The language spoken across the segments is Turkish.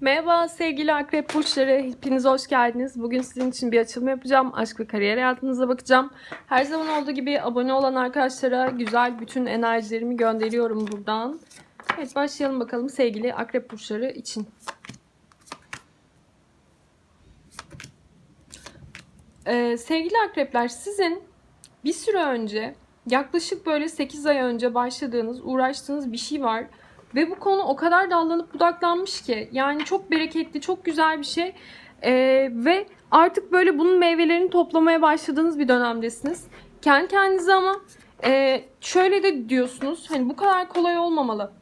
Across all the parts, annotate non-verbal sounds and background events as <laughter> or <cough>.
Merhaba sevgili akrep burçları. Hepiniz hoş geldiniz. Bugün sizin için bir açılım yapacağım. Aşk ve kariyer hayatınıza bakacağım. Her zaman olduğu gibi abone olan arkadaşlara güzel bütün enerjilerimi gönderiyorum buradan. Evet başlayalım bakalım sevgili akrep burçları için. Ee, sevgili akrepler sizin bir süre önce yaklaşık böyle 8 ay önce başladığınız, uğraştığınız bir şey var. Ve bu konu o kadar dallanıp budaklanmış ki yani çok bereketli, çok güzel bir şey. Ee, ve artık böyle bunun meyvelerini toplamaya başladığınız bir dönemdesiniz. Kendi kendinize ama e, şöyle de diyorsunuz hani bu kadar kolay olmamalı.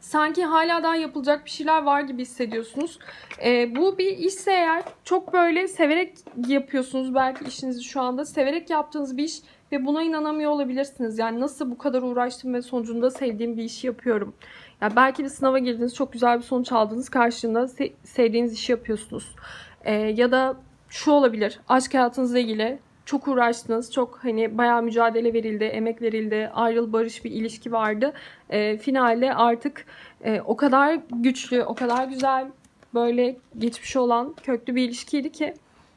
Sanki hala daha yapılacak bir şeyler var gibi hissediyorsunuz. Ee, bu bir işse eğer çok böyle severek yapıyorsunuz belki işinizi şu anda. Severek yaptığınız bir iş ve buna inanamıyor olabilirsiniz. Yani nasıl bu kadar uğraştım ve sonucunda sevdiğim bir işi yapıyorum. Ya belki bir sınava girdiniz, çok güzel bir sonuç aldınız. Karşılığında se- sevdiğiniz işi yapıyorsunuz. Ee, ya da şu olabilir. Aşk hayatınızla ilgili çok uğraştınız. Çok hani bayağı mücadele verildi, emek verildi. Ayrıl barış bir ilişki vardı. Ee, finalde artık e, o kadar güçlü, o kadar güzel böyle geçmişi olan köklü bir ilişkiydi ki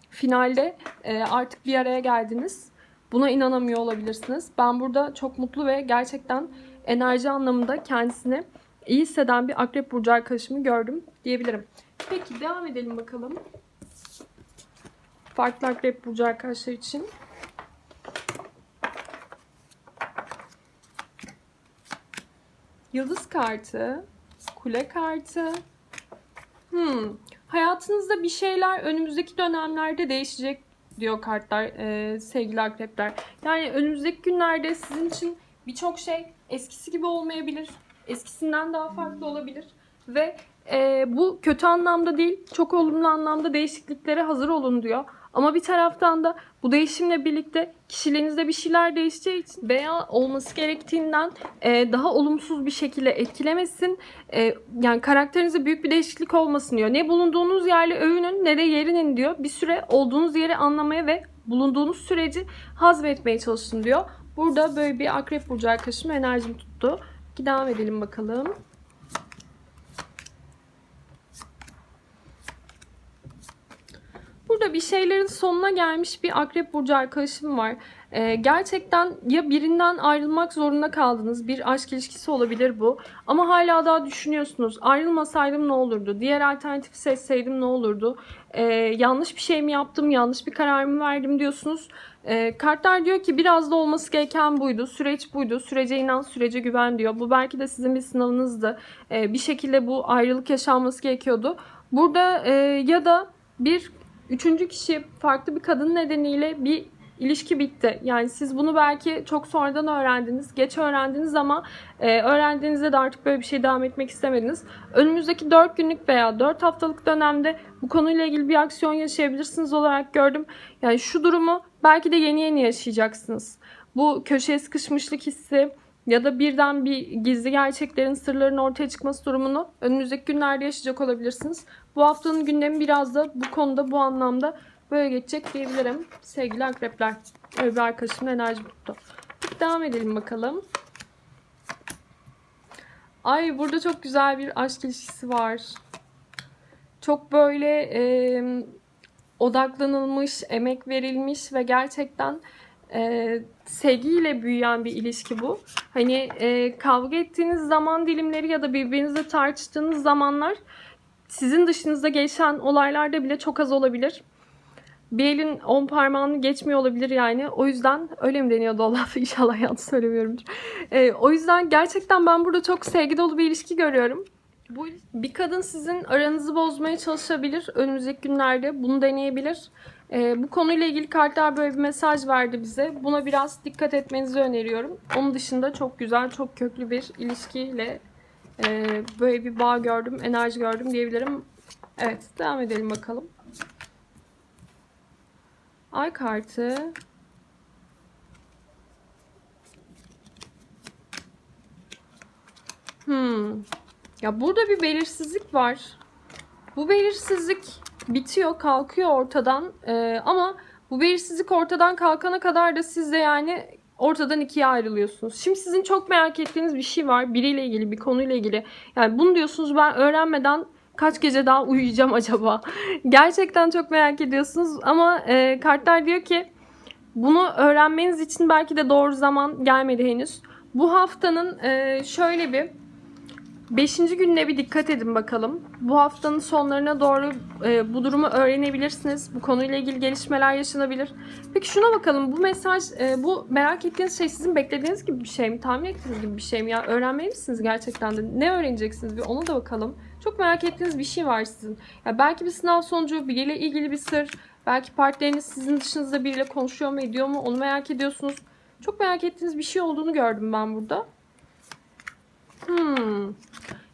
finalde e, artık bir araya geldiniz. Buna inanamıyor olabilirsiniz. Ben burada çok mutlu ve gerçekten enerji anlamında kendisini iyi hisseden bir akrep burcu arkadaşımı gördüm diyebilirim. Peki devam edelim bakalım. Farklı akrep burcu arkadaşlar için. Yıldız kartı, kule kartı. Hmm. Hayatınızda bir şeyler önümüzdeki dönemlerde değişecek diyor kartlar e, sevgili akrepler. Yani önümüzdeki günlerde sizin için birçok şey eskisi gibi olmayabilir. Eskisinden daha farklı olabilir. Ve e, bu kötü anlamda değil, çok olumlu anlamda değişikliklere hazır olun diyor. Ama bir taraftan da bu değişimle birlikte kişiliğinizde bir şeyler değişeceği için veya olması gerektiğinden e, daha olumsuz bir şekilde etkilemesin. E, yani karakterinizde büyük bir değişiklik olmasın diyor. Ne bulunduğunuz yerle övünün ne de yerinin diyor. Bir süre olduğunuz yeri anlamaya ve bulunduğunuz süreci hazmetmeye çalışın diyor. Burada böyle bir akrep burcu arkadaşım enerjim tuttu. Devam edelim bakalım. Burada bir şeylerin sonuna gelmiş bir akrep burcu arkadaşım var. Ee, gerçekten ya birinden ayrılmak zorunda kaldınız. Bir aşk ilişkisi olabilir bu. Ama hala daha düşünüyorsunuz. Ayrılmasaydım ne olurdu? Diğer alternatifi seçseydim ne olurdu? Ee, yanlış bir şey mi yaptım? Yanlış bir karar mı verdim diyorsunuz. Ee, kartlar diyor ki biraz da olması gereken buydu. Süreç buydu. Sürece inan, sürece güven diyor. Bu belki de sizin bir sınavınızdı. Ee, bir şekilde bu ayrılık yaşanması gerekiyordu. Burada e, ya da bir Üçüncü kişi farklı bir kadın nedeniyle bir ilişki bitti. Yani siz bunu belki çok sonradan öğrendiniz. Geç öğrendiniz ama e, öğrendiğinizde de artık böyle bir şey devam etmek istemediniz. Önümüzdeki 4 günlük veya 4 haftalık dönemde bu konuyla ilgili bir aksiyon yaşayabilirsiniz olarak gördüm. Yani şu durumu belki de yeni yeni yaşayacaksınız. Bu köşeye sıkışmışlık hissi ya da birden bir gizli gerçeklerin, sırların ortaya çıkması durumunu önümüzdeki günlerde yaşayacak olabilirsiniz. Bu haftanın gündemi biraz da bu konuda, bu anlamda böyle geçecek diyebilirim. Sevgili akrepler. Öyle bir arkadaşımın enerji. Peki devam edelim bakalım. Ay burada çok güzel bir aşk ilişkisi var. Çok böyle e, odaklanılmış, emek verilmiş ve gerçekten e, sevgiyle büyüyen bir ilişki bu. Hani e, kavga ettiğiniz zaman dilimleri ya da birbirinizle tartıştığınız zamanlar sizin dışınızda geçen olaylarda bile çok az olabilir. Bir elin on parmağını geçmiyor olabilir yani. O yüzden öyle mi deniyordu Allah <laughs> inşallah yanlış söylemiyorumdur. E, o yüzden gerçekten ben burada çok sevgi dolu bir ilişki görüyorum. Bu bir kadın sizin aranızı bozmaya çalışabilir önümüzdeki günlerde. Bunu deneyebilir. Ee, bu konuyla ilgili kartlar böyle bir mesaj verdi bize. Buna biraz dikkat etmenizi öneriyorum. Onun dışında çok güzel, çok köklü bir ilişkiyle e, böyle bir bağ gördüm, enerji gördüm diyebilirim. Evet, devam edelim bakalım. Ay kartı. Hmm. Ya burada bir belirsizlik var. Bu belirsizlik bitiyor, kalkıyor ortadan. Ee, ama bu belirsizlik ortadan kalkana kadar da siz de yani ortadan ikiye ayrılıyorsunuz. Şimdi sizin çok merak ettiğiniz bir şey var. Biriyle ilgili, bir konuyla ilgili. Yani bunu diyorsunuz ben öğrenmeden kaç gece daha uyuyacağım acaba? <laughs> Gerçekten çok merak ediyorsunuz ama e, kartlar diyor ki bunu öğrenmeniz için belki de doğru zaman gelmedi henüz. Bu haftanın e, şöyle bir 5. gününe bir dikkat edin bakalım. Bu haftanın sonlarına doğru e, bu durumu öğrenebilirsiniz. Bu konuyla ilgili gelişmeler yaşanabilir. Peki şuna bakalım. Bu mesaj, e, bu merak ettiğiniz şey sizin beklediğiniz gibi bir şey mi? Tahmin ettiğiniz gibi bir şey mi? Ya öğrenmeli misiniz gerçekten de? Ne öğreneceksiniz? Bir ona da bakalım. Çok merak ettiğiniz bir şey var sizin. Ya belki bir sınav sonucu, biriyle ilgili bir sır. Belki partneriniz sizin dışınızda biriyle konuşuyor mu, ediyor mu? Onu merak ediyorsunuz. Çok merak ettiğiniz bir şey olduğunu gördüm ben burada. Hmm.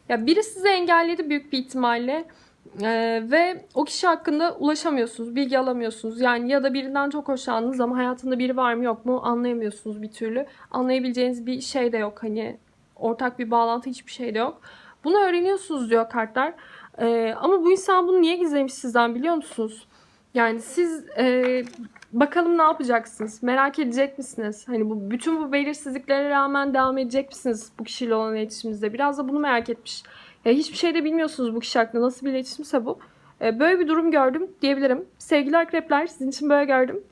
Ya biri sizi engelledi büyük bir ihtimalle. Ee, ve o kişi hakkında ulaşamıyorsunuz, bilgi alamıyorsunuz. Yani ya da birinden çok hoşlandınız ama hayatında biri var mı yok mu anlayamıyorsunuz bir türlü. Anlayabileceğiniz bir şey de yok hani ortak bir bağlantı hiçbir şey de yok. Bunu öğreniyorsunuz diyor kartlar. Ee, ama bu insan bunu niye gizlemiş sizden biliyor musunuz? Yani siz e, bakalım ne yapacaksınız? Merak edecek misiniz? Hani bu bütün bu belirsizliklere rağmen devam edecek misiniz bu kişiyle olan iletişiminizde? Biraz da bunu merak etmiş. Ya hiçbir şey de bilmiyorsunuz bu kişi hakkında nasıl bir iletişimse bu. E, böyle bir durum gördüm diyebilirim. Sevgili akrepler sizin için böyle gördüm.